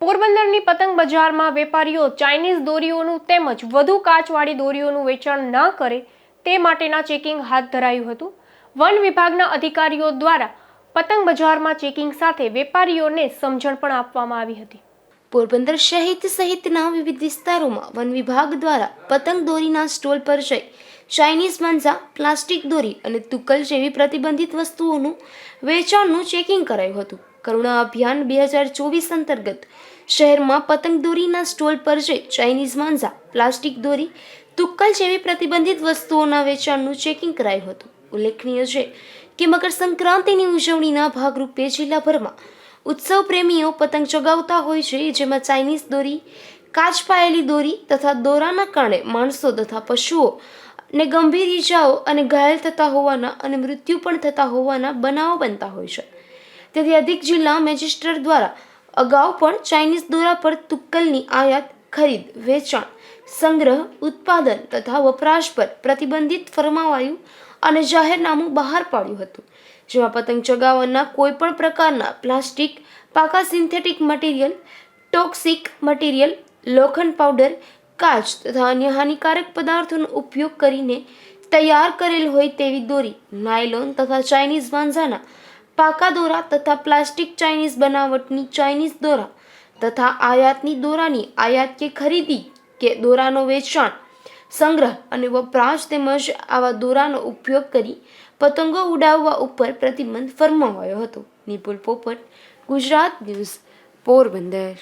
પોરબંદરની પતંગ બજારમાં વેપારીઓ ચાઇનીઝ દોરીઓનું તેમજ વધુ કાચવાળી દોરીઓનું વેચાણ ન કરે તે માટેના ચેકિંગ હાથ ધરાયું હતું. વન વિભાગના અધિકારીઓ દ્વારા પતંગ બજારમાં ચેકિંગ સાથે વેપારીઓને સમજણ પણ આપવામાં આવી હતી. પોરબંદર શહેર સહિતના વિવિધ વિસ્તારોમાં વન વિભાગ દ્વારા પતંગ દોરીના સ્ટોલ પર જઈ ચાઇનીઝ માંજા, પ્લાસ્ટિક દોરી અને તુકલ જેવી પ્રતિબંધિત વસ્તુઓનું વેચાણનું ચેકિંગ કરાયું હતું. કરુણા અભિયાન બે હજાર ચોવીસ અંતર્ગત શહેરમાં પતંગ દોરીના સ્ટોલ પર જે ચાઇનીઝ માંઝા પ્લાસ્ટિક દોરી, તુક્કલ જેવી પ્રતિબંધિત વસ્તુઓના વેચાણનું ચેકિંગ કરાયું હતું. ઉલ્લેખનીય છે કે મકર સંક્રાંતિની ઉજવણીના ભાગરૂપે જિલ્લાભરમાં ઉત્સવ પ્રેમીઓ પતંગ ચગાવતા હોય છે, જેમાં ચાઇનીઝ દોરી કાચ પાયેલી દોરી તથા દોરાના કારણે માણસો તથા પશુઓ ને ગંભીર ઈજાઓ અને ઘાયલ થતા હોવાના અને મૃત્યુ પણ થતા હોવાના બનાવો બનતા હોય છે. તેથી અધિક જિલ્લા મેજિસ્ટ્રેટ દ્વારા અગાઉ પણ ચાઇનીઝ દોરા પર તુક્કલની આયાત, ખરીદ, વેચાણ, સંગ્રહ, ઉત્પાદન તથા વપરાશ પર પ્રતિબંધિત ફરમાવાયું અને જાહેરનામું બહાર પાડ્યું હતું, જેમાં પતંગ ચગાવવાના કોઈ પણ પ્રકારના પ્લાસ્ટિક, પાકા સિન્થેટિક મટીરિયલ, ટોક્સિક મટીરિયલ, લોખંડ પાવડર, કાચ તથા અન્ય હાનિકારક પદાર્થોનો ઉપયોગ કરીને તૈયાર કરેલ હોય તેવી દોરી, નાયલોન તથા ચાઇનીઝ વાંઝાના પાકા દોરા તથા પ્લાસ્ટિક ચાઇનીઝ બનાવટની ચાઇનીઝ દોરા તથા આયાતની દોરાની આયાત કે ખરીદી કે દોરાનો વેચાણ, સંગ્રહ અને વપરાશ તેમજ આવા દોરાનો ઉપયોગ કરી પતંગો ઉડાવવા ઉપર પ્રતિબંધ ફરમાવાયો હતો. નિપુલ પોપટ, ગુજરાત ન્યૂઝ, પોરબંદર.